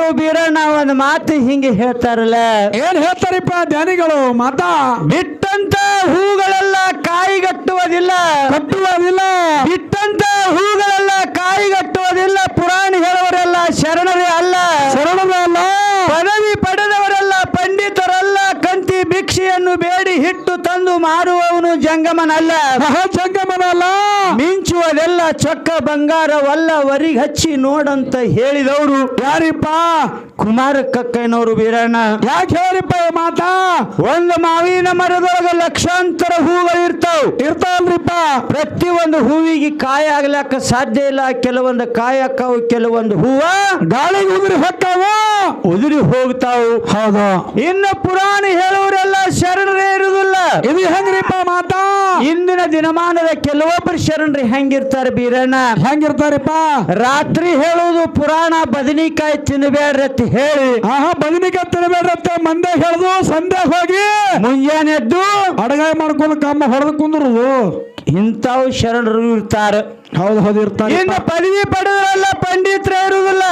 ಹಾಡಮ್ಮನ ಗೌಳಿ ಮಾಡ್ತೀನವ ಅವ ಹಾಡಮ್ಮನ ಗೌಳಿ ಮಾಡ್ತೀನ ಕೇಳಂತ ಹೇಳು ಕೇಳ್ಕೊ ಹಾಡು ಏನ ಯಾರು ಗವಾಯಿ ಮಾಡ್ಲಿರಂತವ್ರು ಬೀರಣ್ಣ ಒಂದ್ ಮಾತು ಹಿಂಗೆ ಹೇಳ್ತಾರಲ್ಲ. ಏನ್ ಹೇಳ್ತಾರಿಪ್ಪ ಧ್ಯಾನಿಗಳು ಮಾತಾ? ಬಿಟ್ಟಂತ ಹೂಗಳೆಲ್ಲ ಕಾಯಿಗಟ್ಟುವುದಿಲ್ಲ. ಕಟ್ಟುವುದಿಲ್ಲ. ಬಿಟ್ಟಂತ ಹೂಗಳೆಲ್ಲ ಕಾಯಿಗಟ್ಟುವುದಿಲ್ಲ. ಪುರಾಣ ಹೇಳುವರೆಲ್ಲ ಶರಣರೇ ಅಲ್ಲ. ಶರಣರೇ ಅಲ್ಲ. ಪದವಿ ಪಡೆದವರೆಲ್ಲ ಪಂಡಿತರಲ್ಲ ಕಂತಿ ಬೇಡಿ ಹಿಟ್ಟು ತಂದು ಮಾರುವವನು ಜಂಗಮನಲ್ಲ. ಜಂಗಮನಲ್ಲ. ಮಿಂಚುವುದೆಲ್ಲ ಚಕ್ಕ ಬಂಗಾರವಲ್ಲ ವರಿಗ್ ಹಚ್ಚಿ ನೋಡಂತ ಹೇಳಿದವರು. ಯಾರಿಪ್ಪ? ಕುಮಾರ ಕಕ್ಕಯ್ಯನವರು ಬೀರಣ್ಣ ಯಾಕೆ ಹೇಳಿಪ್ಪ ಮಾತಾ? ಒಂದು ಮಾವಿನ ಮರದೊಳಗ ಲಕ್ಷಾಂತರ ಹೂಗಳು ಇರ್ತಾವ. ಇರ್ತಾವಲ್ರಿಪ್ಪ. ಪ್ರತಿ ಒಂದು ಹೂವಿಗೆ ಕಾಯ ಆಗ್ಲಾಕ ಸಾಧ್ಯ ಇಲ್ಲ. ಕೆಲವೊಂದು ಕಾಯಿ ಅಕ್ಕಾವು ಕೆಲವೊಂದು ಹೂವ ಗಾಳಿಗೆ ಉದುರಿ ಹೊಕ್ಕಾವ. ಉದುರಿ ಹೋಗ್ತಾವು. ಹೌದು. ಇನ್ನು ಪುರಾಣ ಹೇಳುವರೆಲ್ಲ ಶರಣರೇ ಇರುವುದಿಲ್ಲ. ಇದು ಹೆಂಗ್ರಿಪ್ಪ ಮಾತಾ? ಇಂದಿನ ದಿನಮಾನದ ಕೆಲವೊಬ್ಬರು ಶರಣ್ರಿ ಹೆಂಗಿರ್ತಾರೆ ಬೀರಣ್ಣ? ಹೆಂಗಿರ್ತಾರಪ್ಪ? ರಾತ್ರಿ ಹೇಳುವುದು ಪುರಾಣ ಬದನಿಕಾಯಿ ಅಂತ ಹೇಳಿ. ಆಹಾ ಬದನಿಕಾಯಿ ತಿನ್ನಬೇಡ್ರತ್ತ ಮಂದೆ ಹೇಳುದು ಸಂಧ್ಯಾಗ ಹೋಗಿ ಮುಂಜಾನೆ ಎದ್ದು ಅಡಗಾಯಿ ಮಾಡ್ಕೊಂಡು ಕಮ್ಮ ಹೊಡೆದು ಕುಂದ್ರುದು. ಇಂಥವು ಶರಣರು ಇರ್ತಾರೆ. ಹೌದು ಹೌದು ಇರ್ತಾರೆ. ಇನ್ನು ಪದವಿ ಪಡೆದ್ರಲ್ಲ ಪಂಡಿತರೇ ಇರುವುದಿಲ್ಲ.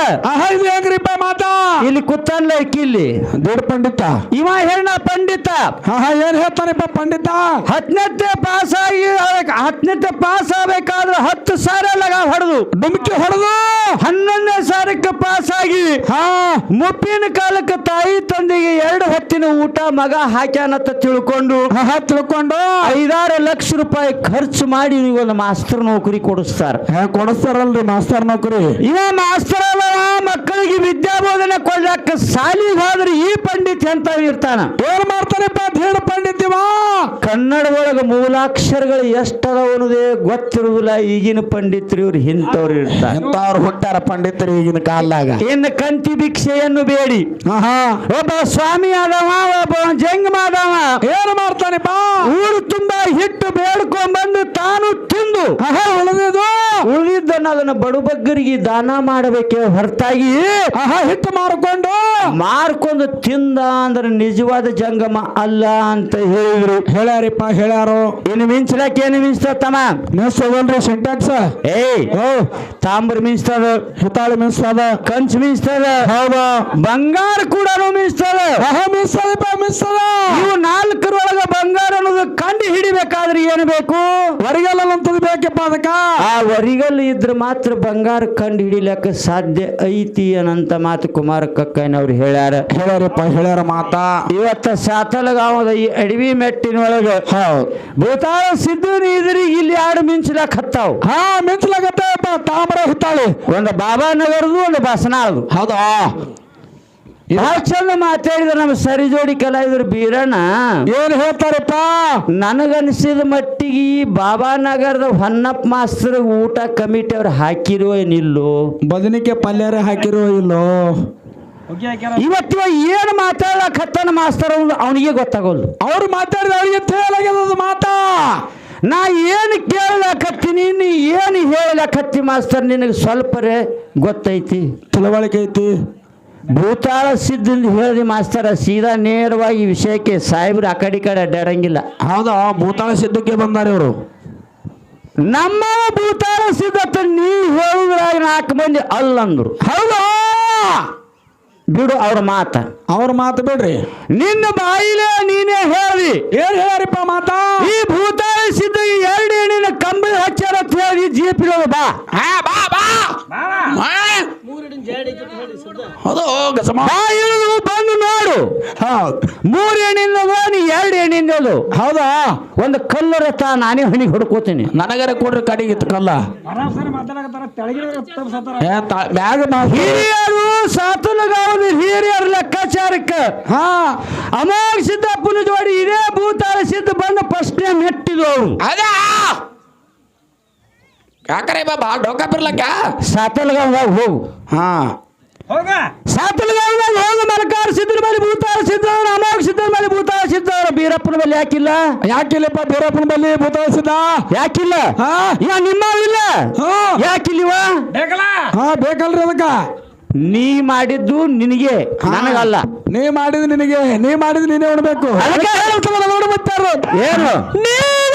ಇದು ಹೆಂಗ್ರಿಪ್ಪ ಮಾತಾ. ಇಲ್ಲಿ ಕುತ್ತಲ್ಲ ಇಲ್ಲಿ. ದೊಡ್ಡ ಪಂಡಿತ. ಇವ ಹೇಳ ಪಂಡಿತ. ಆಹಾ ಏನ್ ಹೇಳ್ತಾನಪ್ಪ ಪಂಡಿತ? ಹತ್ತನೇ ಪಾಸ್ ಆಗಿ ಹತ್ತನೇ ಪಾಸ್ ಆಗ್ಬೇಕಾದ್ರೆ ಹತ್ತು ಸಾರ ಲಗ ಹೊಡೆದು. ಡುಮ್ಕಿ ಹೊಡೆದು. ಹನ್ನೊಂದನೇ ಸಾರಕ್ಕೆ ಪಾಸ್ ಆಗಿ ಹಾ. ಮುಪ್ಪಿನ ಕಾಲಕ್ಕೆ ತಾಯಿ ತಂದೆಗೆ ಎರಡು ಹೊತ್ತಿನ ಊಟ ಮಗ ಹಾಕ್ಯಾನತ್ತ ತಿಳ್ಕೊಂಡು ತಿಳ್ಕೊಂಡು. ಐದಾರು ಲಕ್ಷ ರೂಪಾಯಿ ಖರ್ಚು ಮಾಡಿ ಒಂದು ಮಾಸ್ತರ್ ನೌಕರಿ ಕೊಡಿಸ್ತಾರ. ಕೊಡಿಸ್ತಾರಲ್ರಿ ಮಾಸ್ತರ್ ನೌಕರಿ. ಇವ ಮಾಸ್ತರ್ ಅಲ್ಲ ಮಕ್ಕಳಿಗೆ ವಿದ್ಯಾಬೋಧನೆ ಕೊಡ್ಲಕ್ಕ ಸಾಲಿಗೆ ಹೋದ್ರೆ ಈ ಪಂಡಿತ್ ಎಂತ ಇರ್ತಾನ? ಏನ್ ಮಾಡ್ತಾರಿಪ್ಪ ದೇಡ್ ಪಂಡಿತ್ ಕನ್ನಡ ಒಳಗ ಮೂಲಾಕ್ಷರಗಳು ಎಷ್ಟದವ ಅನ್ನೋದೇ ಗೊತ್ತಿರುವುದಿಲ್ಲ ಈಗಿನ ಪಂಡಿತರು ಇವ್ರು ಇಂಥವ್ರು ಇರ್ತಾರೆ. ಇಂಥವ್ರು ಹುಟ್ಟಾರ ಪಂಡಿತರು ಈಗಿನ ಕಾಲದಾಗ. ಇನ್ನು ಕಂತಿ ಭಿಕ್ಷೆಯನ್ನು ಬೇಡಿ. ಒಬ್ಬ ಸ್ವಾಮಿ ಆದವ ಒಬ್ಬ ಜಂಗ್ ಆದವ ಏನ್ ಬಾ ಊರು ತುಂಬಾ ಹಿಟ್ಟು ಬೇಡ್ಕೊಂಡ್ಬಂದು ತಾನು ತಿಂದು ಆಹಾ ಉಳಿದಿದ್ದನ್ನು ಅದನ್ನ ಬಡಬಗ್ಗರಿಗೆ ದಾನ ಮಾಡಬೇಕೆ ಹೊರತಾಗಿ ಹಿಟ್ಟು ಮಾರ್ಕೊಂಡು. ಮಾರ್ಕೊಂಡು ತಿಂದ ಅಂದ್ರೆ ನಿಜವಾದ ಜಂಗಮ ಅಲ್ಲ ಅಂತ ಹೇಳಿದ್ರು. ಹೇಳ್ಯಾರಿಪ್ಪ ಹೇಳ್ಯಾರು. ಇನ್ನು ಮಿಂಚಲಕ್ಕೆ ಏನು ಮಿಂಚ್ತಮ್ಮ ಮಿನ್ಸದಲ್ರಿ ಸಿಂಟ್ಯಾಕ್ಸ್ ಏಯ್ ಓ. ತಾಮ್ರ ಮಿಂಚ್ತದ. ಹಿತಾಳಿ ಮಿಂಚ್ತದ. ಕಂಚ್ ಮಿಂಚ್ತದ. ಹೌದಾ. ಬಂಗಾರ ಕೂಡ ಮಿಂಚ್ತದ. ಮಿನ್ಸದ ಇವು ನಾಲ್ಕರೊಳಗ ಬಂಗಾರ ಅನ್ನೋದು ಕಂಡು ಹಿಡಿಬೇಕಾದ್ರೆ ಏನು ಬೇಕು? ಹೊರಗೆಲ್ಲ ಅಂತದ್ ಬೇಕಪ್ಪ ಅದಕ್ಕ? ಆ ವರಿಗಲ್ ಇದ್ರೆ ಮಾತ್ರ ಬಂಗಾರ ಕಂಡು ಹಿಡಿಲಕ್ಕೆ ಸಾಧ್ಯ ಐತಿ ಅನ್ನಂತ ಮಾತು ಕುಮಾರ ಕಕ್ಕಯ್ಯನವ್ರು ಹೇಳ್ಯಾರ. ಹೇಳ್ಯಾರಪ್ಪ ಹೇಳ್ಯಾರ ಮಾತಾ. ಇವತ್ತ ಸಾತಲಗಾವದ ಈ ಅಡವಿ ಮೆಟ್ಟಿನೊಳಗೆ ಹೌದ್. ಭೂತಾಳ ಸಿದ್ಧ ಇದ್ರಿಗೆ ಇಲ್ಲಿ ಯಾರು ಮಿಂಚಲಕ್ ಹತ್ತಾವ್. ಹಾ ಮಿನ್ಸ್ಲಾಗತ್ತಪ್ಪ ತಾಮ್ರ ಹುತ್ತಾಳೆ. ಒಂದು ಬಾಬಾ ನಗರದು ಒಂದು ಬಸನಾಳದು. ಹೌದಾ? ಬಹಳ ಚಂದ ಮಾತಾಡಿದ ನಮ್ಮ ಸರಿ ಜೋಡಿ ಕಲಾವಿದರು ಬೀರಣ್ಣ. ಏನ್ ಹೇಳ್ತಾರಪ್ಪ? ನನಗನ್ಸಿದ ಮಟ್ಟಿಗೆ ಈ ಬಾಬಾ ನಗರದ ಹೊನ್ನಪ್ಪ ಮಾಸ್ತರ್ ಊಟ ಕಮಿಟಿ ಅವ್ರು ಹಾಕಿರೋ ಏನಿಲ್ಲೋ. ಬದನಿಕೆ ಪಲ್ಯಾರ ಹಾಕಿರೋ ಇಲ್ಲೋ? ಇವತ್ತಿವ ಏನು ಮಾತಾಡಕ್ ಹತ್ತಾನ ಮಾಸ್ತರ್ ಅವನಿಗೆ ಗೊತ್ತಾಗೋಲ್ಲ ಅವ್ರು ಮಾತಾಡಿದ ಅವ್ರಿಗೆ ತೇಲಾಗ್ಯದ ಮಾತಾ. ನಾ ಏನು ಕೇಳಲಕತ್ತೀನಿ ನೀ ಏನು ಹೇಳಲಕತ್ತಿ ಮಾಸ್ತರ್ ನಿನಗೆ ಸ್ವಲ್ಪರೇ ಗೊತ್ತೈತಿ. ತಿಳುವಳಿಕೆ ಐತಿ. ಭೂತಾಳ ಸಿದ್ಧ ಹೇಳಿದ ಮಾಸ್ತರ ಸೀದಾ ನೇರವಾಗಿ ಈ ವಿಷಯಕ್ಕೆ ಸಾಹೇಬ್ರು ಆ ಕಡೆ ಈ ಕಡೆ ಅಡ್ಡಾಡಂಗಿಲ್ಲ. ಹೌದಾ? ಭೂತಾಳ ಸಿದ್ಧಕ್ಕೆ ಬಂದಾರೆ ಇವರು? ನಮ್ಮ ಭೂತಾಳ ಸಿದ್ಧತೆ ನೀ ಹೇಳಿದ್ರಾಗ ನಾಲ್ಕು ಮಂದಿ ಅಲ್ಲಂದ್ರು ಹೌದಾ? ಬಿಡು ಅವ್ರ ಮಾತ. ಅವ್ರ ಮಾತು ಬಿಡ್ರಿ. ನಿನ್ನ ಬಾಯಿಲೇ ನೀನೇ ಹೇಳಿ ಏನ್ ಹೇಳ್ರಿಪ್ಪ ಮಾತ? ಈ ಭೂತಾಳ ಸಿದ್ಧ ಎರಡು ಹೆಣ್ಣಿನ ಕಂಬಳಿ ಹಚ್ಚಾರ ಅಂತ ಹೇಳಿ ಜೀಪ್ ಇಳೋದು ಬಾ. ಹಾ ಬಾ ಬಾ. ಹೌದು ಗಸಮ. ಬಾ ಇಳಿದು ಬಂದು ನೋಡು. ಹೌದ್ ಮೂರು ಹೆಣ್ಣಿಂದ ನೀ ಎರಡು ಹೆಣ್ಣಿಂದದು ಹೌದಾ? ಒಂದು ಕಲ್ಲು ರಥ ನಾನೇ ಹಣಿಗೆ ಹೊಡ್ಕೋತೀನಿ. ನನಗರ ಕೊಡ್ರಿ ಕಡಿಗೆ ಕಲ್ಲ. ಹಿರಿಯರು ಸಾತುಲಗಾವಲು ಹಿರಿಯರ ಲೆಕ್ಕಾಚಾರಕ್ಕೆ. ಹಾ ಅಮೋಘ ಸಿದ್ದಪ್ಪನ ಜೋಡಿ ಇದೇ ಭೂತಾಳ ಸಿದ್ಧ ಬಂದು ಪ್ರಶ್ನೆ ಮೆಟ್ಟಿದು ಅವರು. ಅದ ಯಾಕರೆ ಬಾಬಾ ಡೊಕ್ಕ ಬಿರ್ಲಕ್ಕ? ಸಾತಲ್ಗಾವ್ದಾಗ ಹೋಗು. ಹಾ. ಸಾತಲ್ಗಾವ್ದಾಗ ಹೋಗು ಮಲಕಾರ ಸಿದ್ಧರ ಮೇಲೆ ಭೂತಾರ ಸಿದ್ಧ ಅಮೋಘ ಸಿದ್ಧರ ಮೇಲೆ ಭೂತಾರ ಸಿದ್ಧರ ಬೀರಪ್ಪನ ಮೇಲೆ ಯಾಕಿಲ್ಲ? ಯಾಕಿಲ್ಲಪ್ಪ ಬೀರಪ್ಪನ ಮೇಲೆ ಭೂತಾರ ಸಿದ್ಧ ಯಾಕಿಲ್ಲ? ಹಾ. ಯಾ ನಿಮ್ಮವಿಲ್ಲ ಹಾ. ಯಾಕಿಲ್ಲಿವ? ಹಾ ಬೇಕಲ್ರಿ ಅದಕ್ಕ. ನೀ ಮಾಡಿದ್ದು ನಿನಗೆ ನನಗಲ್ಲ. ನೀ ಮಾಡಿದ ನಿನಗೆ ನೀ ಮಾಡಿದ್ ನೀನೇ ಉಣ್ಬೇಕು. ಏನು? ಹೌದ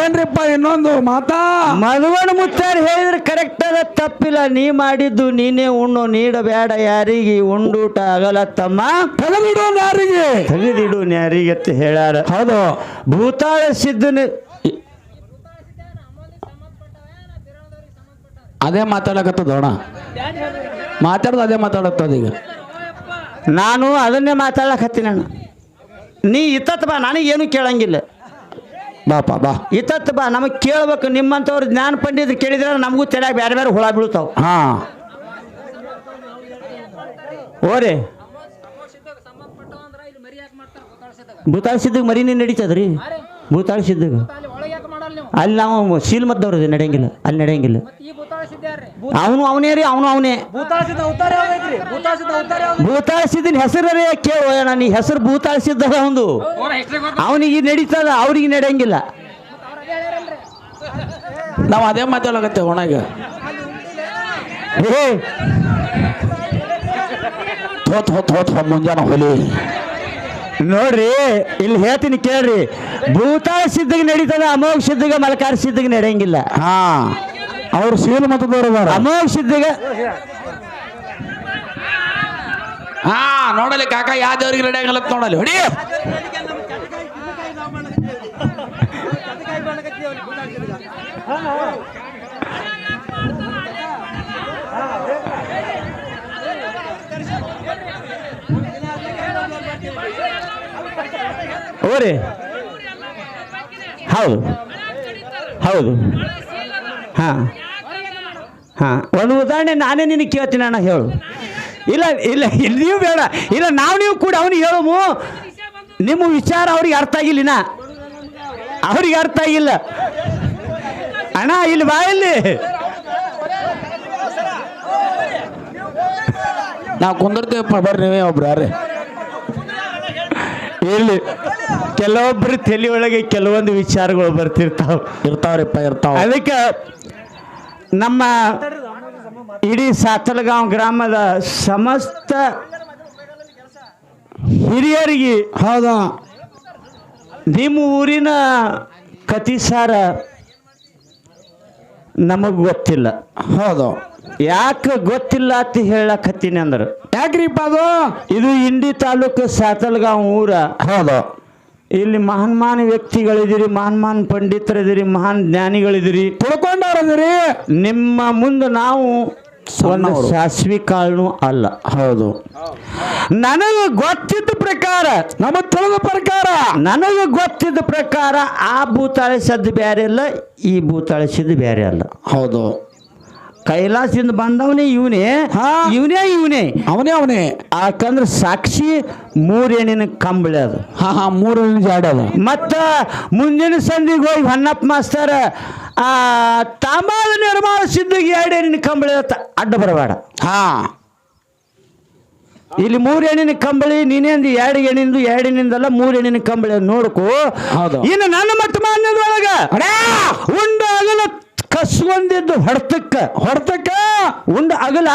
ಏನ್ರಿಪ್ಪ ಇನ್ನೊಂದು ಮಾತಾ? ಮಧುವಣ ಮುತ್ತಾರ ಹೇಳಿದ್ರೆ ಕರೆಕ್ಟ್ ಅದ ತಪ್ಪಿಲ್ಲ. ನೀ ಮಾಡಿದ್ದು ನೀನೇ ಉಣ್ಣು ನೀಡಬೇಡ ಯಾರಿಗೆ ಉಂಡೂಟ ಆಗಲ್ಲ ತಮ್ಮ ತಗದಿಡು ಯಾರಿಗೆ? ತೆಗೆದಿಡು ಯಾರಿಗೆ ಅಂತ ಹೇಳ್ಯಾರ ಹೌದು. ಭೂತಾಳ ಸಿದ್ಧನ ಅದೇ ಮಾತಾಡಕತ್ತದೋಣ ಮಾತಾಡೋದು ಅದೇ ಮಾತಾಡತ್ತದ ಈಗ. ನಾನು ಅದನ್ನೇ ಮಾತಾಡಕತ್ತೀನಿ ಅಣ್ಣ. ನೀ ಇತ್ತತ್ ಬಾ ನನಗೇನು ಕೇಳಂಗಿಲ್ಲ. ಬಾಪ ಬಾ. ಇತ್ತ ಬಾ ನಮಗೆ ಕೇಳ್ಬೇಕು ನಿಮ್ಮಂಥವ್ರು ಜ್ಞಾನ ಪಂಡಿತ ಕೇಳಿದ್ರೆ ನಮಗೂ ತಲೆಯಾಗ ಬೇರೆ ಬೇರೆ ಹುಳ ಬೀಳ್ತಾವ. ಹಾ. ಓರಿ ಭೂತಾಳ ಸಿದ್ದಾಗ ಮರಿನೇ ನಡೀತದ್ರಿ? ಭೂತಾಳ ಸಿದ್ಧಗೆ ಅಲ್ಲಿ ನಾವು ಶೀಲ್ ಮದ್ದವ್ರ ನಡೆಯಂಗಿಲ್ಲ ಅಲ್ಲಿ ನಡೆಯಂಗಿಲ್ಲ. ಅವನು ಅವನೇ ರೀ ಅವನು ಅವನೇ. ಭೂತಾಳ ಹೆಸರು ಹೆಸರೇ ಕೇಳು ನಾನು ಈ ಹೆಸರು ಭೂತಾಳಿಸಿದ್ದ ಒಂದು. ಅವನಿಗೆ ನಡೀತದ ಅವ್ರಿಗೆ ನಡೆಯಂಗಿಲ್ಲ. ನಾವು ಅದೇ ಮಾತಾಡಕತ್ತೆ ಒಣಗ ಏ ಹೋತ್ ಹೊತ್ ಹೊತ್ ಮುಂಜಾನೆ ಹೊಲಿ. ನೋಡ್ರಿ ಇಲ್ಲಿ ಹೇಳ್ತೀನಿ ಕೇಳ್ರಿ. ಭೂತ ಸಿದ್ಧಗೆ ನಡೀತದ ಅಮೋಘ ಸಿದ್ಧಗೆ ಮಲಕಾರ ಸಿದ್ಧಗೆ ನಡೆಯಂಗಿಲ್ಲ. ಹಾ ಅವ್ರು ಸೀಲ್ ಮತದವರು ಅದಾರ. ಅಮೋಘ ಸಿದ್ಧಗೆ ಹಾ ನೋಡಲಿ ಕಾಕ ಯಾವ್ದವ್ರಿಗೆ ರೆಡಿ ಆಗಲ್ಲ ನೋಡಲಿ. ಹೊಡಿ. ಹೌದು. ಹೌದು. ಹಾಂ. ಹಾಂ. ಒಂದು ಉದಾಹರಣೆ ನಾನೇ ನಿನಗೆ ಕೇಳ್ತೀನಿ ಅಣ್ಣ ಹೇಳು. ಇಲ್ಲ ಇಲ್ಲ ಇಲ್ಲಿ ನೀವು ಬೇಡ. ಇಲ್ಲ ನಾವು ನೀವು ಕೂಡ ಅವನಿಗೆ ಹೇಳಮು. ನಿಮ್ಮ ವಿಚಾರ ಅವ್ರಿಗೆ ಅರ್ಥ ಆಗಿಲ್ಲ ಅವ್ರಿಗೆ ಅರ್ಥ ಆಗಿಲ್ಲ. ಅಣ್ಣ ಇಲ್ಲಿ ಬಾ ಇಲ್ಲಿ. ನಾವು ಕುಂದರ್ತೇವಪ್ಪ ಬರ್ರಿ ನೀವೇ ಒಬ್ರು ಯಾರೇ ಇಲ್ಲಿ. ಕೆಲವೊಬ್ಬರು ತಲೆಯೊಳಗೆ ಕೆಲವೊಂದು ವಿಚಾರಗಳು ಬರ್ತಿರ್ತಾವ. ಇರ್ತಾವ್ರಿಪ್ಪ ಇರ್ತಾವ. ಅದಕ್ಕೆ ನಮ್ಮ ಇಡೀ ಸಾತಲಗಾಂವ್ ಗ್ರಾಮದ ಸಮಸ್ತ ಹಿರಿಯರಿಗೆ ಹೌದ? ನಿಮ್ಮ ಊರಿನ ಕತಿಸಾರ ನಮಗೆ ಗೊತ್ತಿಲ್ಲ. ಹೌದು. ಯಾಕೆ ಗೊತ್ತಿಲ್ಲ ಅಂತ ಹೇಳಕತ್ತೀನಿ ಅಂದ್ರೆ. ಯಾಕ್ರಿಪ್ಪ ಅದು? ಇದು ಇಂಡಿ ತಾಲೂಕು ಸಾತಲ್ಗಾಂವ್ ಊರ. ಹೌದು. ಇಲ್ಲಿ ಮಹಾನ್ ಮಹಾನ್ ವ್ಯಕ್ತಿಗಳಿದಿರಿ ಮಹಾನ್ ಮಹಾನ್ ಪಂಡಿತರಿದಿರಿ ಮಹಾನ್ ಜ್ಞಾನಿಗಳಿದಿರಿ. ತಿಳ್ಕೊಂಡವ್ರದಿರಿ. ನಿಮ್ಮ ಮುಂದೆ ನಾವು ಒಂದು ಸಾಸಿವೆ ಕಾಳನು ಅಲ್ಲ. ಹೌದು. ನನಗೆ ಗೊತ್ತಿದ್ದ ಪ್ರಕಾರ ನಮಗ್ ತಿಳಿದ ಪ್ರಕಾರ ನನಗೆ ಗೊತ್ತಿದ್ದ ಪ್ರಕಾರ ಆ ಭೂತಾಳಿಸದ್ದು ಬೇರೆ ಅಲ್ಲ ಈ ಭೂತಾಳಿಸಿದ್ದು ಬೇರೆ ಅಲ್ಲ. ಹೌದು. ಕೈಲಾಸದಿಂದ ಬಂದವನೇ ಇವನೇ. ಹಾ. ಇವನೇ ಇವನೇ. ಅವನೇ ಅವನೇ. ಯಾಕಂದ್ರೆ ಸಾಕ್ಷಿ ಮೂರೇಣಿನ ಕಂಬಳಿ ಅದು. ಹಾ ಹಾ ಜಾಡ ಅದು. ಮತ್ತ ಮುಂದಿನ ಸಂದಿಗೆ ಹೋಗಿ ಹೊನ್ನಪ್ಪ ಮಾಸ್ತರ ಆ ತಾಂಬಾದ ನಿರ್ಮಾಣ ಸಿದ್ಧಿಗೆ ಎಣ್ಣಿನ ಕಂಬಳಿ ಅಡ್ಡ ಬರಬೇಡ. ಹಾ. ಇಲ್ಲಿ ಮೂರೆಣ್ಣಿನ ಕಂಬಳಿ ನೀನೇಂದು ಎರಡು ಎಣ್ಣಿಂದು ಎರಡು ಎಣ್ಣಿಂದಲ್ಲ ಮೂರು ಎಣ್ಣಿನ ಕಂಬಳಿ ನೋಡ್ಕೋ. ಹೌದು. ಇನ್ನು ನನ್ನ ಮಟ್ಟ ಮಾನ್ಯದೊಳಗ ಉಂಡು ಆಗಲ ಕಸ್ಕೊಂದಿದ್ದು ಹೊಡ್ತಕ್ಕ ಹೊಡ್ತಕ್ಕ? ಉಂಡ ಅಗಲ?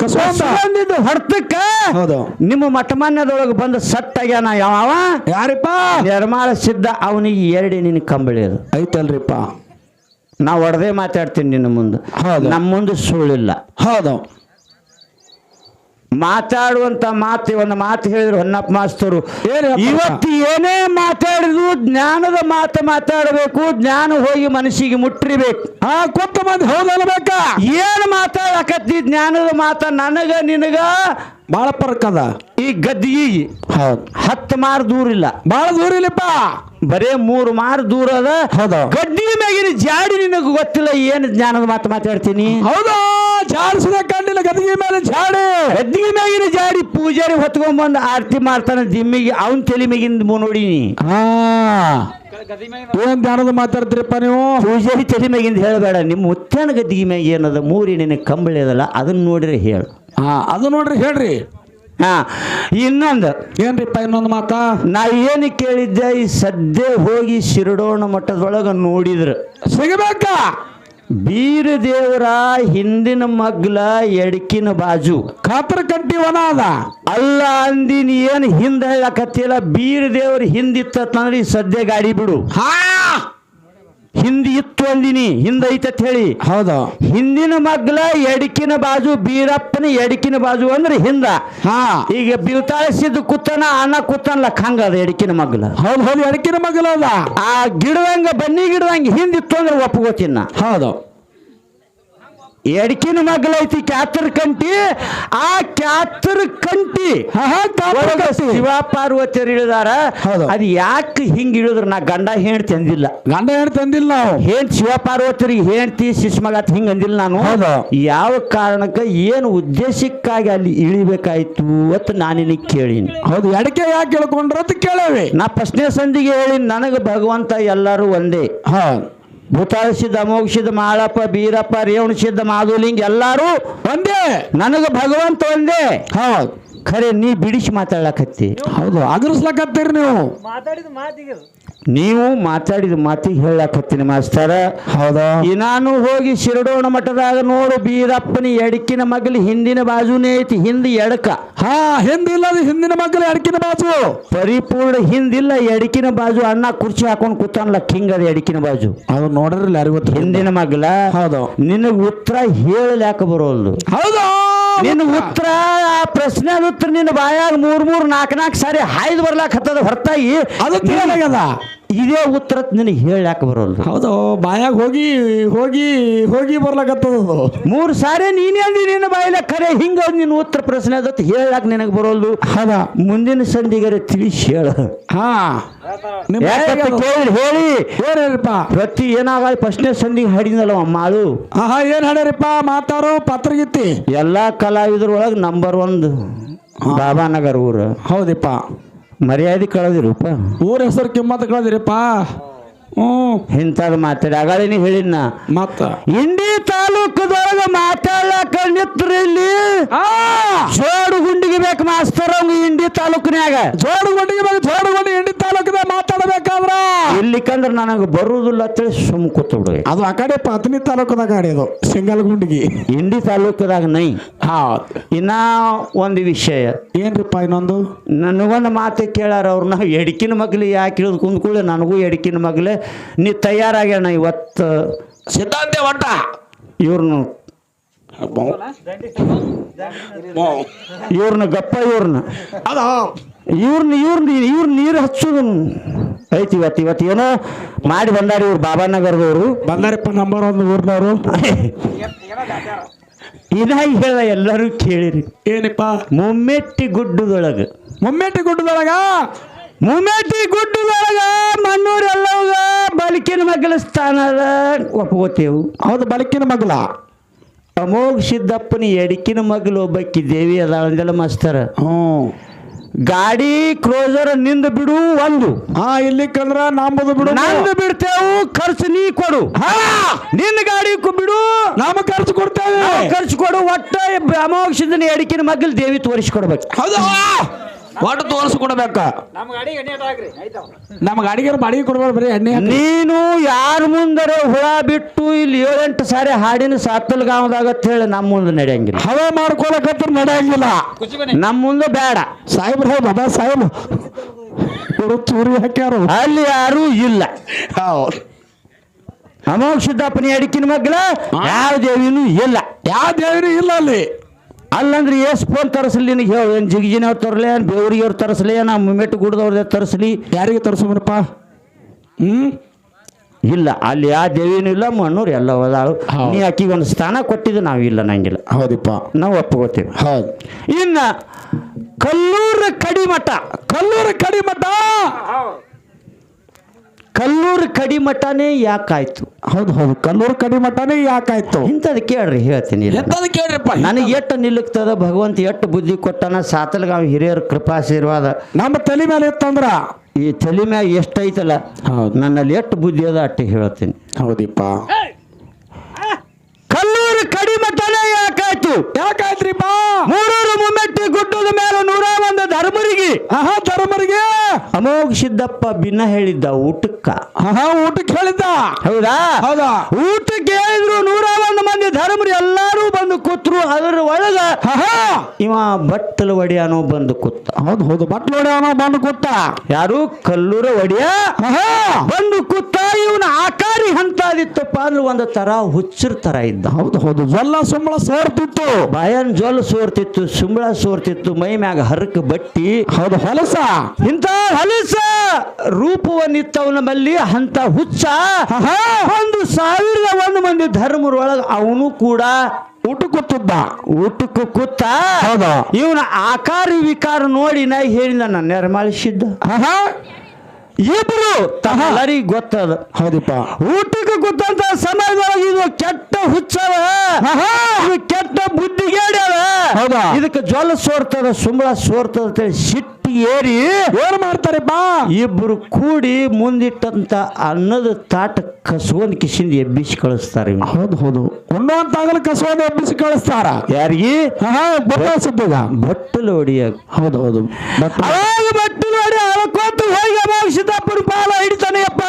ಕಸ್ಕೊಂಡಿದ್ದು ಹೊಡ್ತಕ್ಕ? ಹೌದು. ನಿಮ್ಮ ಮಠಮಾನ್ಯದೊಳಗೆ ಬಂದು ಸಟ್ ಆಗ್ಯಾನ ಯಾವ? ಯಾರಿಪ್ಪ? ನಿರ್ಮಾಳ ಸಿದ್ಧ ಅವನಿಗೆ ಎರಡು ನಿನ್ನ ಕಂಬಳಿ ಅದು. ಐತಲ್ರಿಪ್ಪ. ನಾ ಹೊಡೆದೇ ಮಾತಾಡ್ತೀನಿ ನಿನ್ನ ಮುಂದೆ. ಹೌದು. ನಮ್ಮ ಮುಂದೆ ಸುಳ್ಳಿಲ್ಲ. ಹೌದು. ಮಾತಾಡುವಂತ ಮಾತು ಒಂದು ಮಾತು ಹೇಳಿದ್ರು ಹೊನ್ನಪ್ಪ ಮಾಸ್ತರು. ಏನ್ ಇವತ್ತು ಏನೇ ಮಾತಾಡಿದ್ರು ಜ್ಞಾನದ ಮಾತು ಮಾತಾಡಬೇಕು ಜ್ಞಾನ ಹೋಗಿ ಮನಸ್ಸಿಗೆ ಮುಟ್ಟಿರ್ಬೇಕು. ಆ ಕೊತ್ತ ಮಂದಿ ಏನು ಏನ್ ಮಾತಾಡಕತ್ತಿ ಜ್ಞಾನದ ಮಾತ ನನಗ ನಿನಗ? ಬಾಳ ಫರ್ಕ್ ಅದ. ಈ ಗದ್ದಿಗೆ ಹೌದು. ಹತ್ತು ಮಾರು ದೂರ ಇಲ್ಲ. ಬಹಳ ದೂರ ಇಲ್ಲಪ್ಪ. ಬರೇ ಮೂರು ಮಾರು ದೂರ ಅದ. ಹೌದು. ಗದ್ದಿಗೆ ಮ್ಯಾಗಿನ ಜಾಡಿ ನಿನಗ ಗೊತ್ತಿಲ್ಲ ಏನು ಜ್ಞಾನದ ಮಾತು ಮಾತಾಡ್ತೀನಿ ಹೌದಾ ಜಾಡಿಸಿದ ಕಂಡಿಲ್ಲ ಗದ್ದಿಗೆ ಮೇಲೆ ಜಾಡಿ. ಗದ್ದಿಗೆ ಮ್ಯಾಗಿನ ಜಾಡಿ ಪೂಜಾರಿ ಹೊತ್ಕೊಂಡ್ಬಂದು ಆರತಿ ಮಾಡ್ತಾನೆ ದಿಮ್ಮಿಗೆ ಅವನ್ ತಲೆ ಮ್ಯಾಗಿಂದ ನೋಡಿನಿ ನೋಡೀನಿ. ಹಾ. ಏನ್ ಧ್ಯಾನದ ಮಾತಾಡ್ತೀರಪ್ಪ ನೀವು? ಪೂಜಾರಿ ತಲೆ ಮ್ಯಾಗಿಂದ ಹೇಳಬೇಡ ನಿಮ್ಮ ಮುತ್ತನ ಗದ್ದಿಗೆ ಮ್ಯಾಗ ಏನದ ಮೂರಿ ನಿನಗೆ ಕಂಬಳಿ ಅದಲ್ಲ ಅದನ್ನ ನೋಡಿದ್ರೆ ಹೇಳು. ಹಾ ಅದು ನೋಡ್ರಿ ಹೇಳ್ರಿ. ಹಾ ಇನ್ನೊಂದು. ಏನ್ರಿಪ್ಪ ಇನ್ನೊಂದು ಮಾತಾ? ನಾ ಏನು ಕೇಳಿದ್ದೆ ಈ ಸದ್ಯ ಹೋಗಿ ಶಿರಡೋಣ ಮಠದೊಳಗೆ ನೋಡಿದ್ರು. ಸಿಗಬೇಕಾ? ಬೀರ ದೇವರ ಹಿಂದಿನ ಮಗ್ಲ ಎಡಕಿನ ಬಾಜು. ಕಾತರ ಕಟ್ಟಿ ಅದ. ಅಲ್ಲ ಅಂದಿನ ಏನು ಹಿಂದೆ ಹೇಳಕತ್ತಿಲ್ಲ ಬೀರ ದೇವ್ರ ಹಿಂದಿತ್ತಂದ್ರೆ ಈ ಸದ್ಯ ಗಾಡಿ ಬಿಡು. ಹಾ! ಹಿಂದಿ ಇತ್ತು ಅಂದಿನಿ ಹಿಂದೈತೆ ಅಂತ ಹೇಳಿ ಹೌದು. ಹಿಂದಿನ ಮಗ್ಲ ಎಡಕಿನ ಬಾಜು ಬೀರಪ್ಪನ ಎಡಕಿನ ಬಾಜು ಅಂದ್ರೆ ಹಿಂದ. ಹಾ. ಈಗ ಬಿಲ್ತಾಳಿಸಿದ್ದು ಕುತ್ತನ ಅನ್ನ ಕುತ್ತನಲ್ಲ ಹಂಗ ಅದ ಎಡಕಿನ ಮಗ್ಲ. ಹೌದು ಹೌದು ಎಡಕಿನ ಮಗ್ಲ ಅದ. ಆ ಗಿಡದಂಗ ಬನ್ನಿ ಗಿಡದಂಗ ಹಿಂದಿತ್ತು ಅಂದ್ರೆ ಒಪ್ಪಗೋತಿನ ಹೌದು. ಎಡಕಿನ ಮಗಲೈತಿ ಕ್ಯಾತರ್ ಕಂಟಿ ಆ ಕ್ಯಾತರ ಕಂಟಿ ಹಾ ಹಾ ಶಿವ ಪಾರ್ವತಿಯರು ಇಳಿದಾರ. ಅದು ಯಾಕೆ ಹಿಂಗ್ ಇಳಿದ್ರು ನಾ ಗಂಡ ಹೆಂಡ್ತಿ ತಂದಿಲ್ಲ ಗಂಡ ಹೆಣ್ಣು ತಂದಿಲ್ಲ ನಾವು. ಏನ್ ಶಿವ ಪಾರ್ವತಿಯರಿಗೆ ಹೇಳ್ತಿ ಶಿಶುಮಗ ಅಂತ ಹಿಂಗ್ ಅಂದಿಲ್ಲ ನಾನು. ಯಾವ ಕಾರಣಕ್ಕೆ ಏನು ಉದ್ದೇಶಕ್ಕಾಗಿ ಅಲ್ಲಿ ಇಳಿಬೇಕಾಯ್ತು ಅಂತ ನಾನಿನ ಕೇಳಿನಿ. ಹೌದು ಎಡಕೆ ಯಾಕೆ ಕೇಳ್ಕೊಂಡ್ರ ಅಂತ ಕೇಳವೆ. ನಾ ಪ್ರಶ್ನೆ ಸಂಧಿಗೆ ಹೇಳಿ ನನಗೆ ಭಗವಂತ ಎಲ್ಲರೂ ಒಂದೇ. ಹೌದು ಅಮೋಘ ಅಮೋಕ್ಷಿದ ಮಾಳಪ್ಪ ಬೀರಪ್ಪ ರೇವಣಿಸಿದ್ದ ಮಾಧುಲಿಂಗ್ ಎಲ್ಲಾರು ಒಂದೇ. ನನಗೆ ಭಗವಂತ ಒಂದೇ. ಹೌದು. ಖರೆ ನೀ ಬಿಡಿಸಿ ಮಾತಾಡ್ಲಕತ್ತಿ. ಹೌದು ಅಗರ್ಸ್ಲಕತ್ತೀರಿ ನೀವು. ನೀವು ಮಾತಾಡಿದ ಮಾತಿಗೆ ಹೇಳಕತ್ತೀನಿ ಮಾಸ್ತರ. ಹೌದು? ನಾನು ಹೋಗಿ ಶಿರಡೋಣ ಮಠದಾಗ ನೋಡು ಬೀರಪ್ಪನ ಎಡಕಿನ ಮಗಲಿ ಹಿಂದಿನ ಬಾಜುನೇ ಐತಿ ಹಿಂದಿ ಎಡಕ. ಹಾ ಹಿಂದಿಲ್ಲ ಅದು ಹಿಂದಿನ ಮಕ್ಕಳು ಎಡಕಿನ ಬಾಜು. ಪರಿಪೂರ್ಣ ಹಿಂದಿಲ್ಲ ಎಡಕಿನ ಬಾಜು ಅಣ್ಣ ಕುರ್ಚಿ ಹಾಕೊಂಡು ಕೂತಾನಲ್ಲ ಕಿಂಗ್ ಅದ ಎಡಕಿನ ಬಾಜು. ಅದು ನೋಡ್ರಲ್ಲ ಅರಿವತ್ತು ಹಿಂದಿನ ಮಗಲ ಹೌದು. ನಿನಗ ಉತ್ತರ ಹೇಳಲ್ಯಾಕ ಬರೋದು ಹೌದು. ನಿನ್ನ ಉತ್ತರ ಆ ಪ್ರಶ್ನೆ ಉತ್ತರ ನಿನ್ನ ಬಾಯಾಗ ಮೂರ್ ಮೂರ್ ನಾಲ್ಕು ನಾಲ್ಕು ಸಾರಿ ಹಾಯ್ದು ಬರ್ಲಾಕ್ ಹತ್ತದ ಹೊರತಾಗಿ ಅದು ತಿಳಿಯಾಗದ ಇದೇ ಉತ್ತರ ನಿನಗೆ ಹೇಳಾಕ ಬರೋಲ್ಲ ಹೌದು ಬಾಯಾಗ ಹೋಗಿ ಹೋಗಿ ಹೋಗಿ ಬರ್ಲಾಕತ್ತದ ಅದು. ಮೂರು ಸಾರಿ ನೀನೇ ಅಂದಿ ನಿನ್ನ ಬಾಯಿಲ ಕರೆ ಹಿಂಗ ನಿನ್ನ ಉತ್ತರ ಪ್ರಶ್ನೆ ಅದತ್ ಹೇಳಾಕ ನಿನಗೆ ಬರೋಲ್ದು. ಹೌದ? ಮುಂದಿನ ಸಂಧಿಗರೆ ತಿಳಿಸಿ ಹೇಳ. ಹಾ. ನಿಮ್ಮ ಯಾಕಂತ ಕೇಳಿ ಹೇಳಿ. ಏನಪ್ಪ ಪ್ರತಿ ಏನಾಗ ಫಸ್ಟ್ನೇ ಸಂಧಿಗೆ ಹಾಡಿದಲ್ಲ ಮಾಳು ಹಾ ಹಾ ಏನ್ ಹಾಡ್ಯಾರಪ್ಪ? ಮಾತಾರೋ ಪತ್ರಗೀತಿ. ಎಲ್ಲಾ ಕಲಾವಿದ್ರೊಳಗೆ ನಂಬರ್ ಒಂದು ಬಾಬಾನಗರ್ ಊರು. ಹೌದಿಪ್ಪ. ಮರ್ಯಾದೆ ಕಳೆದಿರಪ್ಪ. ಊರ ಹೆಸರು ಕಿಮ್ಮತ್ ಕಳೆದಿರಿಪ್ಪ. ಇಂಥದ್ದು ಮಾತಾಡಿ. ಆಗಳಿನಿ ಹೇಳಿನ ಮತ್ತ. ಇಂಡಿ ತಾಲೂಕದೊಳಗ ಮಾತಾಡ್ಲಾಕ ನಿತ್ರಿ ಇಲ್ಲಿ? ಆ. ಜೋಡು ಗುಂಡಿಗೆ ಬೇಕು ಮಾಸ್ತರ್ ತಾಲೂಕಿನಾಗ ಜೋಡು ಗುಂಡಿಗೆ ಬೇಕು ಜೋಡು ಗುಂಡಿ ಇಂಡಿ ತಾಲೂಕದಾಗ ಮಾತಾಡಬೇಕಾದ್ರ? ಇಲ್ಲಿಕಂದ್ರ ನನಗೆ ಬರುವುದಿಲ್ಲ ಅಂತೇಳಿ ಸುಮ್ ಕೂತ್ಬಿಡು ಅದು ಆ ಕಡೆ ಪತ್ನಿ ತಾಲೂಕದಾಗ ಗಾಡಿ ಅದು ಸಿಂಗಲ್ ಗುಂಡಿಗೆ. ಇಂಡಿ ತಾಲೂಕದಾಗ ನೈ. ಹೌದು ಇನ್ನ ಒಂದು ವಿಷಯ. ಏನ್ರಿಪ್ಪ ಇನ್ನೊಂದು? ನನಗೊಂದು ಮಾತು ಕೇಳಾರ ಅವ್ರು ನಾವು ಎಡಕಿನ ಮಗ್ಲಿ ಯಾಕೆ ಇಳಿದು ಕುಂದ್ಕೊಳ್ಳಿ ನನಗೂ ಎಡಕಿನ ಮಗ್ಲೆ. ನೀ ತಯಾರಾಗ್ಯಾಣ ಇವತ್ತು. ಸಿದ್ಧಾಂತ ಒಟ್ಟ. ಇವ್ರನ್ನು ಇವ್ರನ್ನ ಗಪ್ಪ ಇವ್ರನ್ನ ಅದ. ಇವ್ರನ್ನ ಇವ್ರನ್ನ ಇವ್ರ ನೀರು ಹಚ್ಚೋದು ಐತಿ ಇವತ್ತು ಇವತ್ತು ಏನೋ ಮಾಡಿ ಬಂದಾರ ಇವ್ರು ಬಾಬಾನಗರದವರು ಬಂದಾರಪ್ಪ ನಂಬರ್ ಒಂದು ಊರ್ನವರು. ಇದಾಗಿ ಹೇಳ ಎಲ್ಲರೂ ಕೇಳಿರಿ. ಏನಪ್ಪ? ಮುಮ್ಮೆಟ್ಟಿ ಗುಡ್ಡದೊಳಗೆ. ಮುಮ್ಮೆಟ್ಟಿ ಗುಡ್ಡದೊಳಗ? ಮುಮ್ಮೆಟ್ಟಿ ಗುಡ್ಡದೊಳಗ ಮಣ್ಣೂರ್ ಬಲಕಿನ ಮಗಳ ಮಗ್ಲ ಸ್ಥಾನದ ಒಪ್ಕೋತೇವು. ಹೌದು ಬಲಕಿನ ಮಗ್ಲ ಅಮೋಘ ಸಿದ್ದಪ್ಪನ ಎಡಕಿನ ಮಗ್ಲು ಒಬ್ಬಕ್ಕಿ ದೇವಿ ಅದಾಳಂದೆಲ್ಲ ಮಾಸ್ತರ. ಹ್ಞೂ. ಗಾಡಿ ಕ್ರೋಸರ್ನಿಂದ ಬಿಡು ಒಂದು. ಹಾ ಇಲ್ಲಿ ಕಂದ್ರ ನಂಬುದು ಬಿಡು ನಂದು ಬಿಡ್ತೇವು ಖರ್ಚು ನೀ ಕೊಡು. ನಿನ್ನ ಗಾಡಿ ಬಿಡು. ನಮ್ಮ ಖರ್ಚು ಕೊಡ್ತೇವೆ. ಖರ್ಚು ಕೊಡು ಒಟ್ಟ ಅಮೋಘ ಸಿದ್ದನ ಎಡಕಿನ ಮಗ್ಲು ದೇವಿ ತೋರಿಸ್ಕೊಡ್ಬೇಕು. ಹೌದು. ಒಟ್ಟು ತೋರಿಸ್ಕೊಡ್ಬೇಕ ನಮ್ಮ ಅಡಿಗೆ ಬಾಡಿಗೆ ಕೊಡ್ಬಾರ್ದು ಬರೀ ಎಣ್ಣೆ ನೀನು ಯಾರ ಮುಂದರೆ ಹುಳ ಬಿಟ್ಟು ಇಲ್ಲಿ ಏಳೆಂಟು ಸಾರಿ ಹಾಡಿನ ಸಾತ್ತಲ್ ಗಾವದಾಗ ಅಂತ ಹೇಳಿ ನಮ್ಮ ಮುಂದೆ ನಡೆಯಂಗಿಲ್ಲ. ಹವಾ ಮಾಡ್ಕೊಳಕತ್ರ ನಡೆಯಂಗಿಲ್ಲ. ನಮ್ಮ ಮುಂದೆ ಬೇಡ. ಸಾಹೇಬ್ರ ಹೇ ಬಾಬಾ ಸಾಹೇಬ್ರು ಚೂರಿ ಹಾಕ್ಯಾರು ಅಲ್ಲಿ ಯಾರು ಇಲ್ಲ. ಹೌದು. ಅಮೋಘ ಸಿದ್ದಪ್ಪನ ಅಡಿಕಿನ ಮಗ್ಲ ಯಾವ ದೇವಿನೂ ಇಲ್ಲ. ಯಾವ ದೇವಿನೂ ಇಲ್ಲ ಅಲ್ಲಿ. ಅಲ್ಲಂದ್ರೆ ಎಷ್ಟು ಫೋನ್ ತರಿಸ್ಲಿ ನಿನಗೆ ಹೇಳು ಏನು ಜಿಗಿಜಿನವ್ರು ತರಲಿ ಏನು ಬೇವ್ರಿಯವ್ರು ತರಿಸ್ಲಿ ನಾ ಮುಮ್ಮೆಟ್ಟು ಗುಡ್ದವ್ರದೇ ತರಿಸ್ಲಿ? ಯಾರಿಗೆ ತರಿಸ್ಬಾರಪ್ಪ ಹ್ಞೂ ಇಲ್ಲ ಅಲ್ಲಿ ಯಾವ ದೇವಿನೂ ಇಲ್ಲ ಮಣ್ಣೂರು ಎಲ್ಲ ಹೋದಾಳು. ನೀ ಆಕಿಗೆ ಒಂದು ಸ್ಥಾನ ಕೊಟ್ಟಿದ್ದು ನಾವು ಇಲ್ಲ ನಂಗಿಲ್ಲ. ಹೌದಪ್ಪ. ನಾವು ಒಪ್ಕೋತೀವಿ. ಹೌದು. ಇನ್ನು ಕಲ್ಲೂರ ಕಡಿಮಠ ಕಲ್ಲೂರ ಕಡಿಮಠ ಕಲ್ಲೂರು ಕಡಿಮಠನೇ ಯಾಕಾಯ್ತು? ಹೌದು ಹೌದು. ಕಲ್ಲೂರು ಕಡಿಮಠನೇ ಯಾಕಾಯ್ತು? ಇಂಥದ್ದು ಕೇಳ್ರಿ ಹೇಳ್ತೀನಿ. ಎಂತದ ಕೇಳ್ರಿಪ್ಪ ನನಗೆ ಎಷ್ಟು ನಿಲ್ಲುತ್ತದ ಭಗವಂತ ಎಷ್ಟು ಬುದ್ಧಿ ಕೊಟ್ಟನ? ಸಾತಲ್ಗಾವ್ ಹಿರಿಯರ ಕೃಪಾಶೀರ್ವಾದ. ನಮ್ಮ ತಲೆ ಮೇಲೆ ಇತ್ತಂದ್ರ ಈ ತಲೆ ಮ್ಯಾಗ ಎಷ್ಟೈತಲ್ಲ ಹೌದು. ನನ್ನಲ್ಲಿ ಎಷ್ಟು ಬುದ್ಧಿ ಅದ ಅಟ್ಟು ಹೇಳ್ತೀನಿ. ಹೌದಿಪ್ಪ ಕಲ್ಲೂರು ಕಡಿಮಠನೇ ಯಾಕಾಯ್ತು ಯಾಕಾಯ್ತ್ರಿಪ್ಪ ಮೂರೂರು ಮುಮ್ಮೆಟ್ಟಿ ಗುಡ್ಡದ ಮೇಲೆ ನೂರ ಒಂದು ಧರ್ಮರಿಗೆ. ಆಹಾ ಧರ್ಮರಿಗೆ? ಅಮೋಘ ಸಿದ್ದಪ್ಪ ಭಿನ್ನ ಹೇಳಿದ್ದ ಊಟಕ್ಕ. ಆಹಾ ಊಟಕ್ಕೆ ಹೇಳಿದ್ದ? ಹೌದಾ? ಹೌದಾ? ಊಟಕ್ಕೆ ಹೇಳಿದ್ರು ನೂರ ಒಂದು ಮಂದಿ ಧರ್ಮರು ಎಲ್ಲಾರು ಬಂದು ಕೂತ್ರು ಅದರ ಒಳಗ ಆಹಾ! ಇವ ಬಟ್ಟಲ ಒಡೆಯನೋ ಬಂದು ಕೂತ. ಹೌದು ಹೌದು ಬಟ್ಟಲ ಒಡೆಯನೋ ಬಂದು ಕೂತ. ಯಾರು? ಕಲ್ಲೂರ ಒಡೆಯ? ಬಂದು ಕೂತ ಇವನ ಆಕಾರಿ ಹಂತಾದಿತ್ತಪ್ಪ ಅಂದ್ರೆ ಒಂದು ತರ ಹುಚ್ಚರ ತರ ಇದ್ದ. ಹೌದು ಹೌದು. ಜೊಲ್ಲ ಸುಂಬಳ ಸೋರ್ತಿತ್ತು. ಬಾಯನ್ ಜೊಲ್ ಸೋರ್ತಿತ್ತು ಸುಂಬಳ ಸೋರ್ತಿತ್ತು ಮೈ ಮ್ಯಾಗ ಹರಕ ಬಟ್ಟಿ. ಹೌದು ಹೊಲಸ. ಇಂತ ಹೊಲಸ ರೂಪವನ್ನಿತ್ತವನ ನಮ್ಮಲ್ಲಿ ಅಂತ ಹುಚ್ಚ. ಒಂದು ಸಾವಿರದ ಒಂದು ಮಂದಿ ಧರ್ಮರೊಳಗೆ ಅವನು ಕೂಡ ಊಟ ಕೂತಿದ್ದ ಊಟಕ್ಕೂ ಕೂತ ಹೌದಾ. ಇವನ ಆಕಾರ ವಿಕಾರ ನೋಡಿ ನಾ ಹೇಳಿದ ನನ್ನ ನೆರಮಾಳಿಸಿದ್ದ. ಇಬ್ರು ಎಲ್ಲರಿಗೂ ಗೊತ್ತದ. ಹೌದಪ್ಪ. ಊಟಕ್ಕೆ ಗೊತ್ತಂತ ಸಮಯದೊಳಗೆ ಇದು ಕೆಟ್ಟ ಹುಚ್ಚವ. ಆಹಾ. ಇದು ಕೆಟ್ಟ ಬುದ್ಧಿಗೇಡ್ಯವ. ಹೌದಾ? ಇದಕ್ಕೆ ಜ್ವಲ ಸೋರ್ತದ ಸುಂಬಳ ಸೋರ್ತದ ಅಂತೇಳಿ ಸಿಟ್ಟು ಏರಿ ಏನ್ ಮಾಡ್ತಾರಪ್ಪ? ಇಬ್ರು ಕೂಡಿ ಮುಂದಿಟ್ಟಂತ ಅನ್ನದ ತಾಟ ಕಸ್ಕೊಂಡ್ ಕಿಶಿಂದ ಎಬ್ಬಿಸಿ ಕಳಿಸ್ತಾರೆ. ಹೌದು ಹೌದು. ಉಣ್ಣುವಂತಾಗಲು ಕಸವಾದ ಎಬ್ಬಿಸಿ ಕಳಿಸ್ತಾರ. ಯಾರಿಗೆ? ಬಟ್ಟಲು ಹೊಡಿಯ ಹೌದು ಹೌದು ಬಟ್ ಅವಾಗ ಬಟ್ಟಲು ಹೊಡಿ ಅಳಕೋತ ಹೋಗಿ ಅವಾಗ ಸಿದ್ದಪ್ಪನ ಪಾಲ ಹಿಡಿತಾನೆಯಪ್ಪ.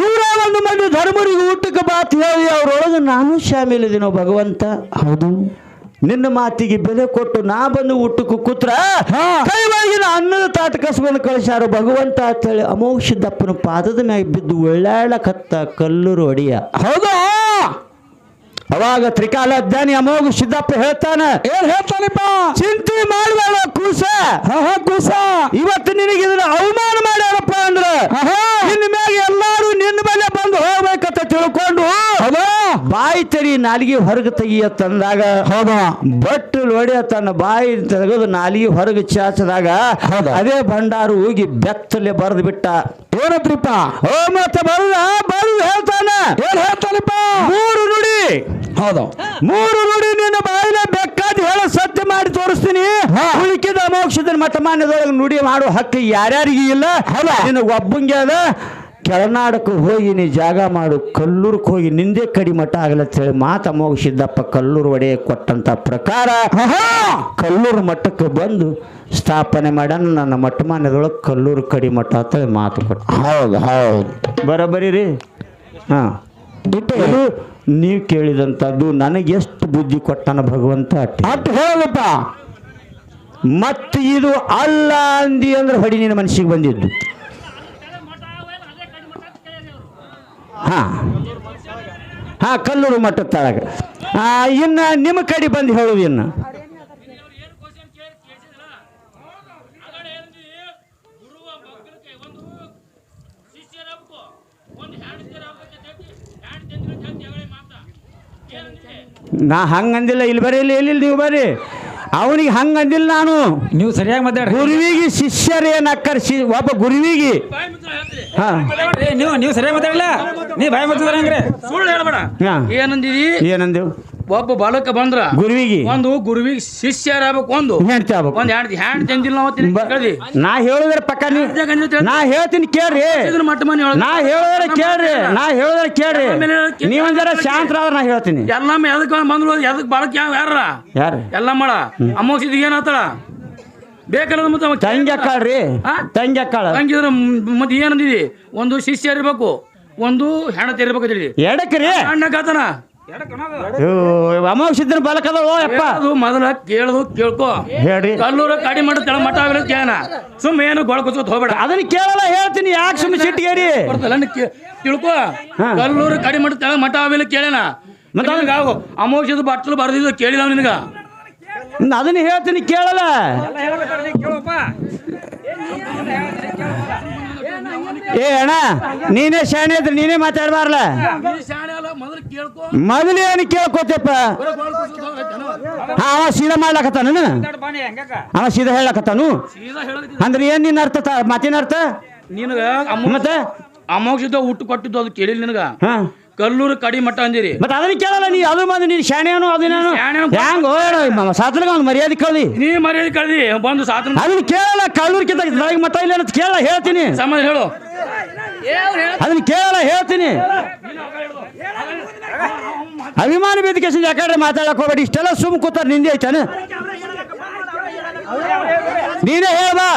ನೂರ ಒಂದು ಮಂದಿ ಧರ್ಮರಿಗೆ ಊಟಕ್ಕೆ ಬಾತ್ ಹೇಳಿ ಅವರೊಳಗೆ ನಾನು ಶಾಮೀಲಿದ್ದೀನೋ ಭಗವಂತ. ಹೌದು. ನಿನ್ನ ಮಾತಿಗೆ ಬೆಲೆ ಕೊಟ್ಟು ನಾ ಬಂದು ಊಟಕ್ಕೆ ಕೂತ್ರ. ಕೈವಾಗಿನ ಅನ್ನದ ತಾಟ ಕಸ್ಕೊಂಡು ಕಳಿಸ್ಯಾರ ಭಗವಂತ ಅಂತ ಹೇಳಿ ಅಮೋಘ ಸಿದ್ದಪ್ಪನ ಪಾದದ ಮ್ಯಾಗ ಬಿದ್ದು ಒಳ್ಳಾಳಕತ್ತ ಕಲ್ಲೂರು ಅಡಿಯ ಹೌದು? ಅವಾಗ ತ್ರಿಕಾಲ ಜ್ಞಾನಿ ಅಮೋಘ ಸಿದ್ದಪ್ಪ ಹೇಳ್ತಾನ. ಏನ್ ಹೇಳ್ತಾನಪ್ಪ? ಚಿಂತೆ ಮಾಡಬೇಡ ಕೂಸ. ಹ ಕೂಸ. ಇವತ್ತು ನಿನಗೆ ಇದನ್ನ ಅವಮಾನ ಮಾಡ್ಯಾರಪ್ಪ ಅಂದ್ರೆ ನಿನ್ನ ಮ್ಯಾಗ ಎಲ್ಲಾರು ನಿನ್ನ ಮೇಲೆ ಬಂದು ಹೋಗ್ಬೇಕಂತ ತಿಳ್ಕೊಂಡು ಹೌದಾ? ಬಾಯಿ ತರಿ ನಾಲಿಗೆ ಹೊರಗೆ ತೆಗಿಯ ತಂದಾಗ ಹೌದಾ? ಬಟ್ಟಲು ಒಡೆಯ ತನ್ನ ಬಾಯಿ ತೆಗೆದು ನಾಲಿಗೆ ಹೊರಗೆ ಚಾಚದಾಗ? ಅದೇ ಭಂಡಾರು ಹೋಗಿ ಬೆತ್ತಲೆ ಬರೆದು ಬಿಟ್ಟ. ಏನತ್ರಿಪ್ಪ ಓ ಮತ್ತೆ ಬರುದ ಬರುದು ಹೇಳ್ತಾನೆ. ಏನ್ ಹೇಳ್ತಾನಪ್ಪ? ಮೂರು ನುಡಿ. ಹೌದು. ಮೂರು ನುಡಿ ನಿನ್ನ ಬಾಯಿನ ಬೇಕಾದ ಹೇಳ ಸತ್ಯ ಮಾಡಿ ತೋರಿಸ್ತೀನಿ. ಉಳಿಕಿದ ಮೋಕ್ಷದ ಮತಮಾನ್ಯದೊಳಗೆ ನುಡಿ ಮಾಡೋ ಹಕ್ಕು ಯಾರ್ಯಾರಿಗೆ ಇಲ್ಲ? ನಿನ್ನ ಒಬ್ಬಂಗೆ ಅದ. ಕೆಳನಾಡಕ್ಕೆ ಹೋಗಿ ನೀ ಜಾಗ ಮಾಡು ಕಲ್ಲೂರ್ಗೆ ಹೋಗಿ ನಿಂದೆ ಕಡಿಮಠ ಆಗಲತ್ತ ಹೇಳಿ ಮಾತ ಮೋಗಿಸಿದ್ದಪ್ಪ ಕಲ್ಲೂರು ಒಡೆಯ ಕೊಟ್ಟಂತ ಪ್ರಕಾರ ಕಲ್ಲೂರು ಮಠಕ್ಕೆ ಬಂದು ಸ್ಥಾಪನೆ ಮಾಡ್ಯಾನ. ನನ್ನ ಮಠಮಾನ್ಯದೊಳಗೆ ಕಲ್ಲೂರು ಕಡಿಮಠ ಅಂತ ಮಾತು ಕೊಟ್ಟ. ಹೌದು ಹೌದು. ಬರಬರಿ ರೀ ಹಾಂ ನೀವು ಕೇಳಿದಂಥದ್ದು ನನಗೆ ಎಷ್ಟು ಬುದ್ಧಿ ಕೊಟ್ಟನ ಭಗವಂತ ಅಟ್ಟಿ. ಅಟ್ ಹೇಳಪ್ಪ ಮತ್ತು ಇದು ಅಲ್ಲ ಅಂದಿ ಅಂದ್ರೆ ಹೊಡಿ ನಿನ್ನ ಮನಸ್ಸಿಗೆ ಬಂದಿದ್ದು. ಹಾ. ಹಾ ಕಲ್ಲೂರು ಮಠದ ತಳಗ. ಇನ್ನು ನಿಮ್ಮ ಕಡೆ ಬಂದು ಹೇಳುವ ಇನ್ನು ಗುರುವ ಮಕ್ಕಳಿಗೆ ಒಂದು ಶಿಷ್ಯರಾಗಬೇಕು ಒಂದು ಹೆಣ್ತಿರಾಗಬೇಕು ಹೆಣ್ತಿಂದ್ರೆ ಜಲ್ದಿ ಅವಳೆ ಮಾತ ಏನಂದ್ರೆ ನಾ ಹಂಗಂದಿಲ್ಲ ಇಲ್ಲಿ ಬರೀ ಇಲ್ಲಿ ಇಲ್ಲಿ ನೀವು ಬರ್ರಿ. ಅವನಿಗೆ ಹಂಗಂದಿಲ್ಲ ನಾನು. ನೀವು ಸರಿಯಾಗಿ ಮಾತಾಡ್ರಿ. ಗುರುವಿಗೆ ಶಿಷ್ಯರೇನು ಅಕ್ಕರ್ ಶಿ ಒಬ್ಬ ಗುರುವಿಗೆ. ಹಾಂ. ನೀವು ನೀವು ಸರಿಯಾಗಿ ಮಾತಾಡಲ್ಲ ನೀ ಬಾಯಿ ಮಾತಾಡ್ರಿ ಹಂಗ್ರೆ? ಸುಳ್ಳು ಹೇಳ್ಬೇಡ. ಹಾ. ಏನಂದಿದಿ? ಏನಂದೇವು? ಒಬ್ಬ ಬಾಲಕ ಬಂದ್ರ ಗುರುವಿಗೆ. ಒಂದು ಗುರುವಿಗೆ ಶಿಷ್ಯರಾಗಬೇಕು ಒಂದು ಹೆಂಡತಿ ಆಗ್ಬೇಕು. ಒಂದ್ ಹೆಣ್ಣು ಹ್ಯಾಂಡ್ ತಂದಿಲ್ಲ ನಾವು ನಾ ಹೇಳಿದ್ರೆ ಪಕ್ಕ ನೀ ಹೇಳ್ತೀನಿ ಕೇಳ್ರಿ. ಮಟ್ಟ ಮನೆ ನಾ ಹೇಳಿದ್ರೆ ಕೇಳ್ರಿ. ನಾ ಹೇಳಿದ್ರೆ ಕೇಳ್ರಿ. ನೀವಂದ್ರ ಶಾಂತರಾದ್ರೆ ನಾ ಹೇಳ್ತೀನಿ. ಎಲ್ಲ ಎದಕ್ ಬಂದ್ರು ಎದಕ್ ಬಾಳಕ್ ಯಾವ ಯಾರ ಯಾರು ಎಲ್ಲ ಮಾಡ. ಅಮ್ಮೋಸಿದ ಏನಾತಳ ಬೇಕಲ್ಲ ಮತ್ತೆ ತಂಗಿ ಅಕ್ಕಾಳ್ರಿ? ತಂಗಿ ಅಕ್ಕಾಳ. ಹಂಗಿದ್ರೆ ಮ್- ಮತ್ತೆ ಏನಂದಿದಿ ಒಂದು ಶಿಷ್ಯ ಇರ್ಬೇಕು ಒಂದು ಹೆಣತಿ ಇರ್ಬೇಕು ಹೇಳಿ ಎಡಕ್ರಿ. ಅಣ್ಣ ಕಾತನ ಅಮಾವಾಸ್ಯದಿನ ಬಲಕದೋ ಯಪ್ಪ. ಅದು ಮೊದಲ ಕೇಳದು ಕೇಳ್ಕೊ. ಹೇಳಿ ಕಲ್ಲೂರ ಕಡಿ ಮಾಡಿ ತೆಳ ಮಠ ಆಗಿರೋದು ಕೇಳನ ಸುಮ್ಮ ಏನು ಗೊಳ ಕುಚ್ಕೋತ ಹೋಗ್ಬೇಡ. ಅದನ್ನ ಕೇಳಲ್ಲ ಹೇಳ್ತೀನಿ. ಯಾಕೆ ಸುಮ್ಮನೆ ಸಿಟ್ಟಿಗೇರಿ ಬರ್ತಲ್ಲ ತಿಳ್ಕೊ. ಕಲ್ಲೂರು ಕಡಿ ಮಾಡಿ ತೆಳ ಮಠ ಆಗಿಲ್ಲ ಕೇಳನ. ಮತ್ತೆ ಅವನಿಗೆ ಆಗು. ಅಮೋಷದ ಬಟ್ಟಲು ಬರೆದಿದ್ದು ಕೇಳಿಲ್ಲ ನಿನಗ. ಅದನ್ನ ಹೇಳ್ತೀನಿ ಕೇಳಲ್ಲ. ಏ ಅಣ್ಣ ನೀನೇ ಶಾಣೆ ಇದ್ರೆ ನೀನೇ ಮಾತಾಡ್ಬಾರ್ಲ. ಶಾಣೆ ಅಲ್ಲ ಮೊದಲು ಕೇಳ್ಕೊ ಮೊದಲು ಏನು ಕೇಳ್ಕೊತಪ್ಪ ಅವ ಸೀದಾ ಮಾಡ್ಲಕತ್ತಾನ ಅವ ಸೀದಾ ಹೇಳಕತ್ತಾನು? ಅಂದ್ರೆ ಏನ್ ನಿನ್ನ ಅರ್ಥ ತ- ಮಾತಿನ ಅರ್ಥ? ನಿನಗ ಅಮ್ಮ ಮತ್ತೆ? ಅಮೋಕ್ಷದ ಊಟ ಕೊಟ್ಟಿದ್ದು ಅದು ಕೇಳಿಲ್ಲ ನಿನಗ? ಹಾ. ಕಲ್ಲೂರು ಕಡಿ ಮಟ್ಟ ಅಂದಿರಿ. ಮತ್ತೆ ಅದನ್ನ ಕೇಳಲ್ಲ ನೀ ಅದು ಬಂದು ನೀನು ಶಾಣೆನು ಅದನ್ನೇನು. ಹ್ಯಾಂಗ ಸಾತ್ರಗ ಒಂದು ಮರ್ಯಾದೆ ಕಳ್ದಿ. ನೀ ಮರ್ಯಾದೆ ಕಳ್ದಿ ಬಂದು ಸಾತ್ರ ಅದನ್ನ ಕೇಳಲ್ಲ ಕಳ್ಳೂರ್ಕಿಂತ ಬೆಳಗ್ಗೆ ಮತ ಇಲ್ಲ ಅಂತ ಕೇಳಲ್ಲ ಹೇಳ್ತೀನಿ. ಸಮಾಜ ಹೇಳು. ಅದನ್ನ ಕೇಳಲ್ಲ ಹೇಳ್ತೀನಿ. ಅಭಿಮಾನ ವೇದಿಕೆ ಯಾಕಂದ್ರೆ ಮಾತಾಡಕ್ ಹೋಗ್ಬೇಡಿ. ಇಷ್ಟೆಲ್ಲ ಸುಮ್ ಕೂತಾರ, ನಿಂದೆ ಐತಾನ ನೀನೇ ಹೇಳ್ಬಾ.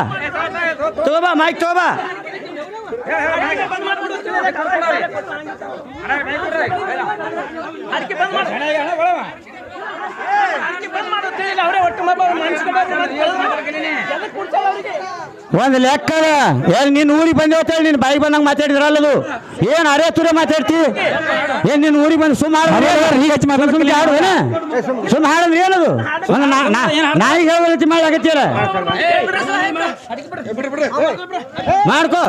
ತಗೋಬಾ ಮೈಕ್ ತಗೋಬಾ. ಒಂದ್ ಲೆಕ್ಕ ಏನ್ ನಿನ್ ಊರಿಗೆ ಬಂದೆ ಅಂತ ಹೇಳಿ ನಿನ್ ಬಾಯಿ ಬಂದಂಗ ಮಾತಾಡಿದ್ರಲ್ಲ ಅದು? ಏನ್ ಅರೆ ತುರೆ ಮಾತಾಡ್ತಿ? ಏನ್ ನಿನ್ ಊರಿಗೆ ಬಂದು ಸುಮಾರು ಸುಮ್ ಹಾಡುವೇನ ಸುಮ್ ಹಾಡಂದ್ರೆ ಏನದು? ಒಂದ್ ನಾಯಿಗೆ ಹೇಳಿ ರೀತಿ ಮಾಡ್ಕೋ. ಮಾಡ್ಕೋ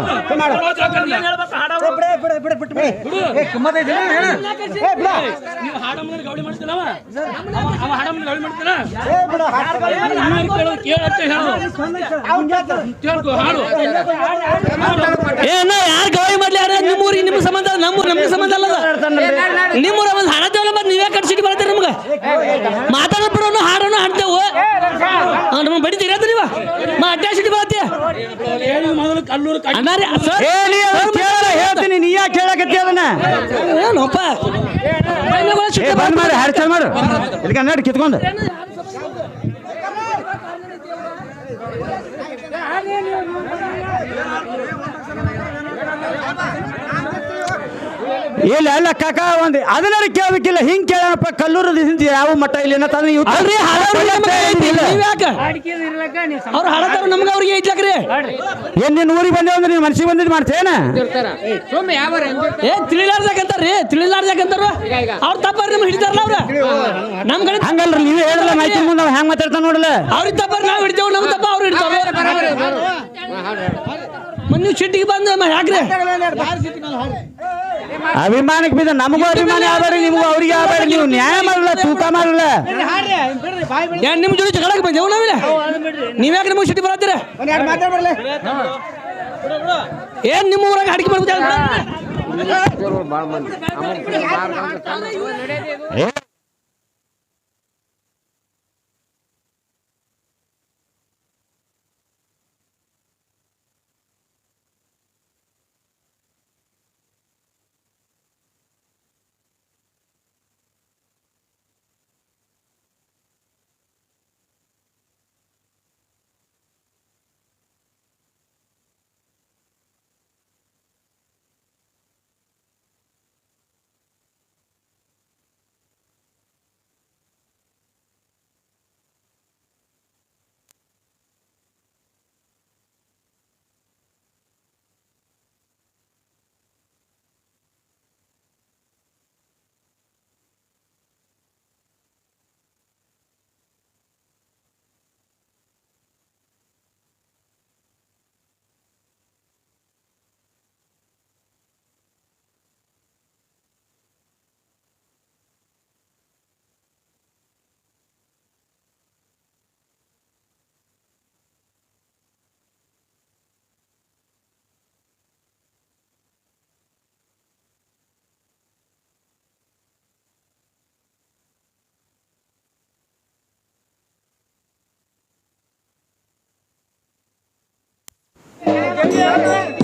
ಅವ? ಮಾಡ್ತಿಲ್ಲ? ಇವ್ರು ಕೇಳೋದು ಕೇಳತ್ತೆ ಹೇಳು. ಕೇಳ್ಕೊ, ಹಾಡು ಏನ ಯಾರು ಗವಾಯಿ ಮಾಡ್ಲಿ ಯಾರ ನಿಮ್ಮ ಊರಿಗೆ ನಿಮ್ಮ ಸಂಬಂಧ ನಮ್ಮ ನಮ್ಗೆ ಸಂಬಂಧ ಅಲ್ಲದ ನಿಮ್ಮ ಊರ ಒಂದು ಹಾಡತ್ತೇವಲ್ಲ ಮತ್ತೆ ನೀವೇ ಕಟ್ಸಿಟ್ಟು ಬರ್ತೀರಿ ನಮ್ಗೆ ಮಾತಾಡೋ ಬಿಡೋನು ಹಾಡೋನು ಹಾಡ್ತೇವು ನಮ್ಮ ಬಡಿತೀರಿ ಅಂತ ನೀವು ಮಾ ಅಡ್ಡ ಸಿಟಿ ಬರತ್ತೀಯ ಹೇಳಿ ಮೊದಲು ಕಲ್ಲೂರು ಹೇಳ್ತೀನಿ ನೀ ಯಾಕೆ ಕೇಳಕತ್ತಿ ಅದನ್ನ? ಏನಪ್ಪ ಬಂದ್ ಮಾಡಿ ಮಾಡು. ಕಿತ್ಕೊಂಡು. ಇಲ್ಲ ಅಲ್ಲ ಕಾಕ ಒಂದು ಅದನ್ನ ಕೇಳಬೇಕಿಲ್ಲ ಹಿಂಗ್ ಕೇಳಪ್ಪ ಕಲ್ಲೂರದ ಹಿಂದೆ ಯಾವ ಮಠ ಇಲ್ಲ. ನೀವ್ ಅವ್ರು ಹಾಡತ್ತಾರ ನಮ್ಗೆ ಅವ್ರಿಗೆ ಐತ್ಲಕ್ರಿ. ಏನ್ ನಿನ್ ಊರಿಗೆ ಬಂದೇವ ಅಂದ್ರೆ ನೀನ್ ಮನ್ಸಿಗೆ ಬಂದಿದ್ ಮಾಡ್ತೇನ ಏ ತಿಳಿಲಾರ್ದಾಕಂತಾರ್ರಿ ತಿಳಿಲಾರ್ದಾಕಂತಾರ ಅವ್ರ ತಪ್ಪಾರ ನಮ್ಗೆ ಹಿಡಿತಾರಲ್ಲ ಅವ್ರ. ನಮ್ ಕಡೆ ಹಂಗಲ್ರಿ ನೀವೇ ಹೇಳಲ್ಲ ಮಾಹಿತಿ ಮುಂದೆ ಅವ ಹೆಂಗ್ ಮಾತಾಡ್ತಾನ ನೋಡಲ್ಲ ಅವ್ರಿಗೆ ತಪ್ಪಾರ ನಾವು ಹಿಡಿತೇವೆ ನಮ್ ತಪ್ಪ ಅವ್ರು ಹಿಡಿತಾವೆ. ನೀವು ಸಿಟ್ಟಿಗೆ ಬಂದು ಹಾಕ್ರಿ ಅಭಿಮಾನಕ್ಕೆ ಬಿದ್ದ ನಮಗೂ ಅಭಿಮಾನ ಆಗ್ಬೇಡಿ ನಿಮಗೂ ಅವ್ರಿಗೆ ಆಗ್ಬೇಡಿ ನೀವು ನ್ಯಾಯ ಮಾಡಲ್ಲ ತೂಕ ಮಾಡಲ್ಲ ಏನ್ ನಿಮ್ ಜೊತೆ ಜಗಳಕ್ಕೆ ಬಂದೇವು ನಾವಿಲ್ಲ ನೀವ್ಯಾಕೆ ನಿಮಗೆ ಸಿಟಿ ಬರತ್ತೀರ? ಏನ್ ನಿಮ್ಮ ಊರಾಗ ಅಡಿಕೆ ಮಾಡ್ಬೇಕು Hãy subscribe